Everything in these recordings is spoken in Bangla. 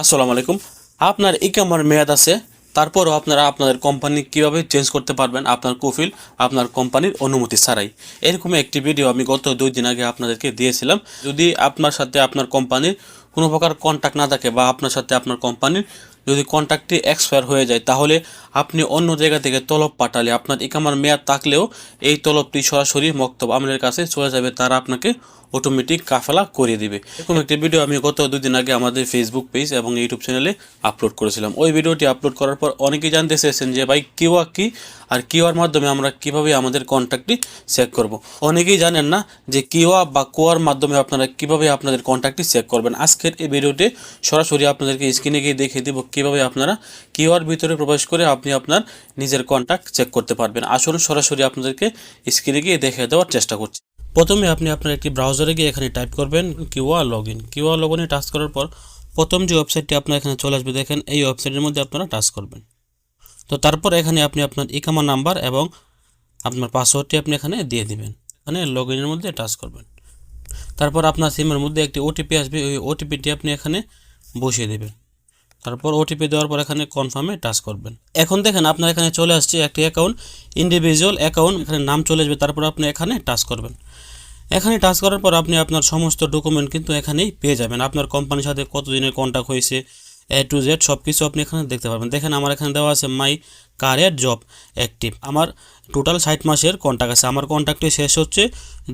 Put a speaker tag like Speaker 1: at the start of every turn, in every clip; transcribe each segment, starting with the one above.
Speaker 1: আসসালামু আলাইকুম। আপনার ইকামার মেয়াদ আছে, তারপরও আপনারা আপনাদের কোম্পানি কীভাবে চেঞ্জ করতে পারবেন আপনার কফিল আপনার কোম্পানির অনুমতি ছাড়াই। এরকম একটি ভিডিও আমি গত দুই দিন আগে আপনাদেরকে দিয়েছিলাম। যদি আপনার সাথে আপনার কোম্পানির কোনো প্রকার কন্ট্যাক্ট না থাকে বা আপনার সাথে আপনার কোম্পানির যদি কন্ট্যাক্টটি এক্সপায়ার হয়ে যায়, তাহলে আপনি অন্য জায়গা থেকে তলব পাঠালে আপনার ইকামার মেয়াদ থাকলেও এই তলবটি সরাসরি মক্তব আমলের কাছে চলে যাবে, তারা আপনাকে অটোমেটিক কাফেলা করিয়ে দিবে। এরকম একটি ভিডিও আমি গত দুদিন আগে আমাদের ফেসবুক পেজ এবং ইউটিউব চ্যানেলে আপলোড করেছিলাম। ওই ভিডিওটি আপলোড করার পর অনেকেই জানতে চেয়েছেন যে, ভাই কিউআ কি? আর কিউআর মাধ্যমে আমরা কীভাবে আমাদের কন্ট্যাক্টটি চেক করব? অনেকেই জানেন না যে কিউআ বা কোয়ার মাধ্যমে আপনারা কীভাবে আপনাদের কন্ট্যাক্টটি চেক করবেন। আজকের এই ভিডিওতে সরাসরি আপনাদেরকে স্ক্রিনে গিয়ে দেখিয়ে দেবো কীভাবে আপনারা কিউআর ভিতরে প্রবেশ করে আপনি আপনার নিজের কন্ট্যাক্ট চেক করতে পারবেন। আসুন সরাসরি আপনাদেরকে স্ক্রিনে গিয়ে দেখিয়ে দেওয়ার চেষ্টা করছি। প্রথমে আপনি আপনার একটি ব্রাউজারে গিয়ে এখানে টাইপ করবেন QR log in QR log ইনে টাচ করার পর প্রথম যে ওয়েবসাইটটি আপনার এখানে চলে আসবে, দেখেন এই ওয়েবসাইটের মধ্যে আপনারা টাচ করবেন। তো তারপর এখানে আপনি আপনার ইকামা নাম্বার এবং আপনার পাসওয়ার্ডটি আপনি এখানে দিয়ে দিবেন। এখানে লগ ইনের মধ্যে টাচ করবেন। তারপর আপনার সিমের মধ্যে একটি ওটিপি আসবে। ওই ওটিপিটি আপনি এখানে বসিয়ে দেবেন। তারপর ওটিপি দেওয়ার পর এখানে কনফার্মে টাচ করবেন। এখন দেখেন আপনার এখানে চলে আসছে একটি অ্যাকাউন্ট ইন্ডিভিজুয়াল অ্যাকাউন্ট এখানে নাম চলে আসবে, তারপর আপনি এখানে টাচ করবেন। এখানে টাচ করার পর আপনি আপনার সমস্ত ডকুমেন্ট কিন্তু এখানেই পেয়ে যাবেন। আপনার কোম্পানির সাথে কতদিনের কন্ট্যাক্ট হয়েছে এ টু জেড সব কিছু আপনি এখানে দেখতে পারবেন। দেখেন আমার এখানে দেওয়া আছে মাই কারিয়ার জব অ্যাক্টিভ আমার টোটাল ষাট মাসের কন্ট্যাক্ট আছে। আমার কন্ট্যাক্টটি শেষ হচ্ছে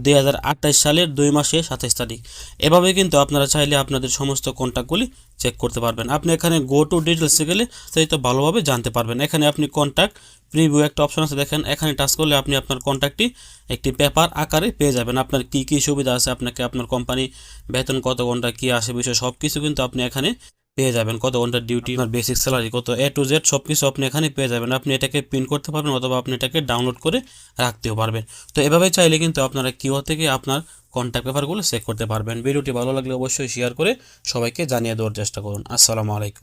Speaker 1: দুই হাজার আঠাশ সালের দুই মাসে সাতাশ তারিখ। এভাবে কিন্তু আপনারা চাইলে আপনাদের সমস্ত কন্ট্যাক্টগুলি চেক করতে পারবেন। আপনি এখানে গো টু ডিটেলসে গেলে তো ভালোভাবে জানতে পারবেন। এখানে আপনি কন্ট্যাক্ট প্রিভিউ একটা অপশন আছে। দেখেন এখানে টাচ করলে আপনি আপনার কন্ট্যাক্টটি একটি পেপার আকারে পেয়ে যাবেন। আপনার কী কী সুবিধা আছে? আপনাকে আপনার কোম্পানি বেতন কত ঘণ্টা কী আসে, বিষয় সব কিছু কিন্তু আপনি এখানে পেয়ে যাবেন। কত ঘণ্টার ডিউটি আপনার বেসিক স্যালারি কত এ টু জেড সব কিছু আপনি এখানে পেয়ে যাবেন। আপনি এটাকে প্রিন্ট করতে পারবেন অথবা আপনি এটাকে ডাউনলোড করে রাখতেও পারবেন। তো এভাবে চাইলে কিন্তু আপনারা কিও থেকে আপনার কন্ট্যাক্ট পেপারগুলো চেক করতে পারবেন। ভিডিওটি ভালো লাগলে অবশ্যই শেয়ার করে সবাইকে জানিয়ে দেওয়ার চেষ্টা করুন। আসসালামু আলাইকুম।